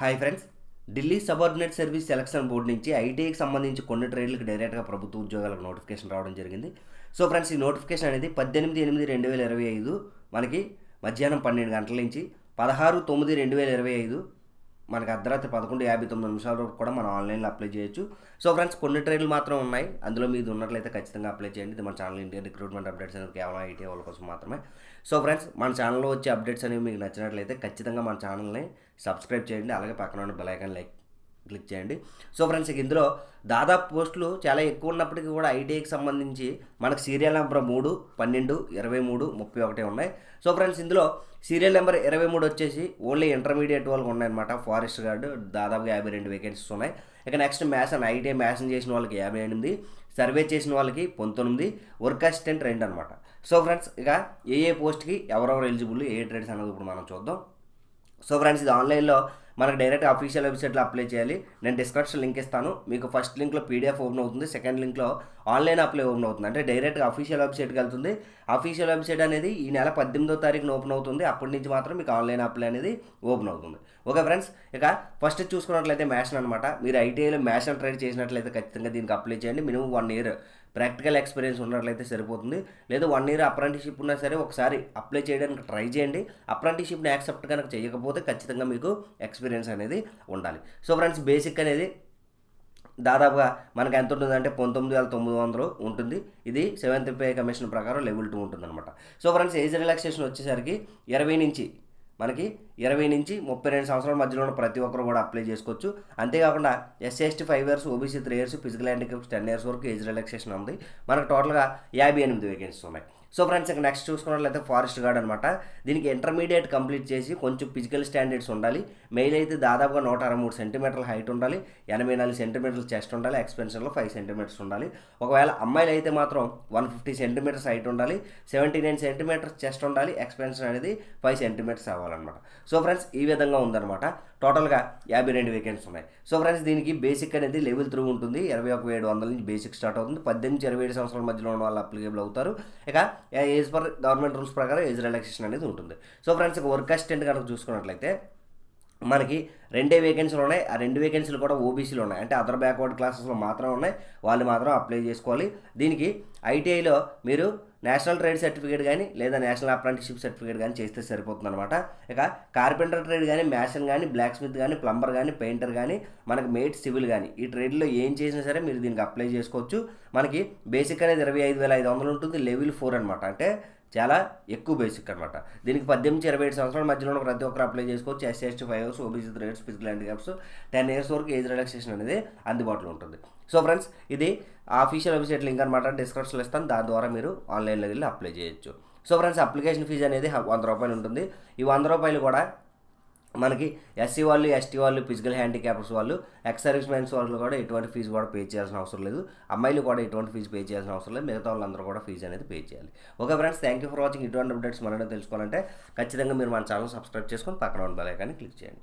Hi friends. Delhi subordinate service selection board నుంచి ఐటీఐకి సంబంధించి కొన్ని ట్రేడ్లకు డైరెక్ట్గా ప్రభుత్వ ఉద్యోగాలకు నోటిఫికేషన్ రావడం జరిగింది. సో ఫ్రెండ్స్ ఈ నోటిఫికేషన్ అనేది పద్దెనిమిది ఎనిమిది రెండు వేల ఇరవై ఐదు మనకి మధ్యాహ్నం పన్నెండు గంటల నుంచి పదహారు తొమ్మిది రెండు వేల ఇరవై ఐదు మనకి అర్ధరాత్రి పదకొండు యాభై తొమ్మిది నిమిషాల వరకు కూడా మనం ఆన్లైన్లో అప్లై చేయొచ్చు. సో ఫ్రెండ్స్ కొన్ని ట్రైన్లు మాత్రం ఉన్నాయి. అందులో మీది ఉన్నట్లయితే ఖచ్చితంగా అప్లై చేయండి. ఇది మన ఛానల్ ఇండియన్ రిక్రూట్మెంట్ అప్డేట్స్ అనేది కేవలం ఐటీ వాళ్ళ కోసం మాత్రమే. సో ఫ్రెండ్స్ మన ఛానల్లో వచ్చే అప్డేట్స్ అనేవి మీకు నచ్చినట్లయితే ఖచ్చితంగా మన ఛానల్ని సబ్స్క్రైబ్ చేయండి. అలాగే పక్కన ఉన్న బెల్ ఐకాన్ లైక్ క్లిక్ చేయండి. సో ఫ్రెండ్స్ ఇక ఇందులో దాదాపు పోస్టులు చాలా ఎక్కువ ఉన్నప్పటికీ కూడా ఐటీఐకి సంబంధించి మనకు సీరియల్ నెంబర్ మూడు పన్నెండు ఇరవై మూడు ముప్పై ఒకటి ఉన్నాయి. సో ఫ్రెండ్స్ ఇందులో సీరియల్ నెంబర్ ఇరవై మూడు వచ్చేసి ఓన్లీ ఇంటర్మీడియట్ వాళ్ళకి ఉన్నాయన్నమాట. ఫారెస్ట్ గార్డు దాదాపుగా యాభై రెండు వేకెన్సీస్ ఉన్నాయి. ఇక నెక్స్ట్ మ్యాథ్స్ ఐటీఐ మ్యాథ్స్ చేసిన వాళ్ళకి యాభై ఎనిమిది సర్వే చేసిన వాళ్ళకి పంతొమ్మిది వర్క్ అసిస్టెంట్ రెండు అనమాట సో ఫ్రెండ్స్ ఇక ఏ ఏ పోస్ట్కి ఎవరెవరు ఎలిజిబుల్ ఏ ట్రేడ్స్ అనేది ఇప్పుడు మనం చూద్దాం. సో ఫ్రెండ్స్ ఇది ఆన్లైన్లో మనకు డైరెక్ట్ అఫీషియల్ వెబ్సైట్లో అప్లై చేయాలి. నేను డిస్క్రిప్షన్ లింక్ ఇస్తాను. మీకు ఫస్ట్ లింక్లో పీడిఎఫ్ ఓపెన్ అవుతుంది. సెకండ్ లింక్లో ఆన్లైన్ అప్లై ఓపెన్ అవుతుంది. అంటే డైరెక్ట్గా అఫీషియల్ వెబ్సైట్కి వెళ్తుంది. అఫీషియల్ వెబ్సైట్ అనేది ఈ నెల పద్దెనిమిదో తారీఖున ఓపెన్ అవుతుంది. అప్పటి నుంచి మాత్రం మీకు ఆన్లైన్ అప్లై అనేది ఓపెన్ అవుతుంది. ఓకే ఫ్రెండ్స్ ఇక ఫస్ట్ చూసుకున్నట్లయితే మ్యాషన్ అనమాట మీరు ఐటీఐలో మ్యాషన్ ట్రైడ్ చేసినట్లయితే ఖచ్చితంగా దీనికి అప్లై చేయండి. Minimum one year practical experience ఉన్నట్లయితే సరిపోతుంది. లేదా వన్ ఇయర్ అప్రెంటిషిప్ ఉన్నా సరే ఒకసారి అప్లై చేయడానికి ట్రై చేయండి. అప్రెంటిషిప్ని యాక్సెప్ట్ కనుక చేయకపోతే ఖచ్చితంగా మీకు ఎక్స్పీరియన్స్ అనేది ఉండాలి. సో ఫ్రెండ్స్ బేసిక్ అనేది దాదాపుగా మనకి ఎంత ఉంటుందంటే పంతొమ్మిది వేల తొమ్మిది వందలు ఉంటుంది. ఇది సెవెంత్ పే కమిషన్ ప్రకారం లెవెల్ టూ ఉంటుందన్నమాట. సో ఫ్రెండ్స్ ఏజ్ రిలాక్సేషన్ వచ్చేసరికి ఇరవై నుంచి మనకి ఇరవై నుంచి ముప్పై రెండు సంవత్సరాల మధ్యలో ఉన్న ప్రతి ఒక్కరు కూడా అప్లై చేసుకోవచ్చు. అంతేకాకుండా SC five years OBC three years physical handicaps ten years వరకు ఏజ్ రిలాక్సేషన్ ఉంది. మనకు టోటల్గా యాభై ఎనిమిది వేకెన్సీస్ ఉన్నాయి. సో ఫ్రెండ్స్ ఇక నెక్స్ట్ చూసుకున్నట్లయితే ఫారెస్ట్ గార్డ్ అనమాట దీనికి ఇంటర్మీడియట్ కంప్లీట్ చేసి కొంచెం ఫిజికల్ స్టాండర్డ్స్ ఉండాలి. మెయిల్ అయితే దాదాపుగా నూట అరవై మూడు సెంటీమీటర్ల హైట్ ఉండాలి. ఎనభై నాలుగు సెంటీమీటర్ల చెస్ట్ ఉండాలి. ఎక్స్పెన్షన్లో ఫైవ్ సెంటీమీటర్స్ ఉండాలి. ఒకవేళ అమ్మాయిలు అయితే మాత్రం వన్ ఫిఫ్టీ సెంటీమీటర్స్ హైట్ ఉండాలి. సెవెంటీ నైన్ సెంటీమీటర్స్ చెస్ట్ ఉండాలి. ఎక్స్పెన్షన్ అనేది ఫైవ్ సెంటీమీటర్స్ అవ్వాలన్నమాట. సో ఫ్రెండ్స్ ఈ విధంగా ఉందన్నమాట. టోటల్గా యాభై రెండు వేకెన్సీ ఉన్నాయి. సో ఫ్రెండ్స్ దీనికి బేసిక్ అనేది లెవెల్ త్రూ ఉంటుంది. ఇరవై ఒక ఏడు వందల నుంచి బేసిక్ స్టార్ట్ అవుతుంది. పద్దెనిమిది ఇరవై ఏడు సంవత్సరాల మధ్యలో ఉన్న వాళ్ళు అప్లికేబుల్ అవుతారు. ఇక ఏజ్ పర్ గవర్నమెంట్ రూల్స్ ప్రకారం ఏజ్ రిలాక్సేషన్ అనేది ఉంటుంది. సో ఫ్రెండ్స్ ఒక వర్క్ అసిస్టెంట్ కనుక చూసుకున్నట్లయితే మనకి రెండే వేకెన్సీలు ఉన్నాయి. ఆ రెండు వేకెన్సీలు కూడా ఓబీసీలు ఉన్నాయి. అంటే అదర్ బ్యాక్వర్డ్ క్లాసెస్లో మాత్రం ఉన్నాయి. వాళ్ళు మాత్రం అప్లై చేసుకోవాలి. దీనికి ఐటీఐలో మీరు నేషనల్ ట్రేడ్ సర్టిఫికేట్ కానీ లేదా నేషనల్ అప్రెంటిషిప్ సర్టిఫికేట్ కానీ చేస్తే సరిపోతుంది అనమాట ఇక కార్పెంటర్ ట్రేడ్ కానీ మ్యాషన్ కానీ బ్లాక్ స్మిత్ కానీ ప్లంబర్ కానీ పెయింటర్ కానీ మనకి మేట్ సివిల్ కానీ ఈ ట్రేడ్లో ఏం చేసినా సరే మీరు దీనికి అప్లై చేసుకోవచ్చు. మనకి బేసిక్ అనేది ఇరవై ఐదు వేల ఐదు వందలు ఉంటుంది. లెవెల్ ఫోర్ అనమాట అంటే చాలా ఎక్కువ బేసిక్ అనమాట దీనికి పద్దెనిమిది ఇరవై ఏడు సంవత్సరాల మధ్యలో ఉన్న ప్రతి ఒక్కరు అప్లై చేసుకోవచ్చు. SC ST five years OBC three years physical handicaps ten years వరకు ఏజ్ రిలాక్సేషన్ అనేది అందుబాటులో ఉంటుంది. సో ఫ్రెండ్స్ ఇది ఆఫీషియల్ వెబ్సైట్ లింక్ అనమాట డిస్క్రిప్షన్లో ఇస్తాను. దాని ద్వారా మీరు ఆన్లైన్లో వెళ్ళి అప్లై చేయొచ్చు. సో ఫ్రెండ్స్ అప్లికేషన్ ఫీజు అనేది వంద రూపాయలు ఉంటుంది. ఈ వంద రూపాయలు కూడా మనకి ఎస్సీ వాళ్ళు ఎస్టీ వాళ్ళు ఫిజికల్ హ్యాండిక్యాప్స్ వాళ్ళు ఎక్స్ సర్వీస్ మెన్స్ వాళ్ళు కూడా ఎటువంటి ఫీజు కూడా పే చేయాల్సిన అవసరం లేదు. అమ్మాయిలు కూడా ఎటువంటి ఫీజు పే చేయాల్సిన అవసరం లేదు. మిగతా వాళ్ళందరూ కూడా ఫీజు అనేది పే చేయాలి. Okay friends thank you for watching ఇటువంటి అప్డేట్స్ మనం తెలుసుకోవాలంటే ఖచ్చితంగా మీరు మన ఛానల్ సబ్స్క్రైబ్ చేసుకొని పక్కన ఉండాలి కానీ క్లిక్ చేయండి.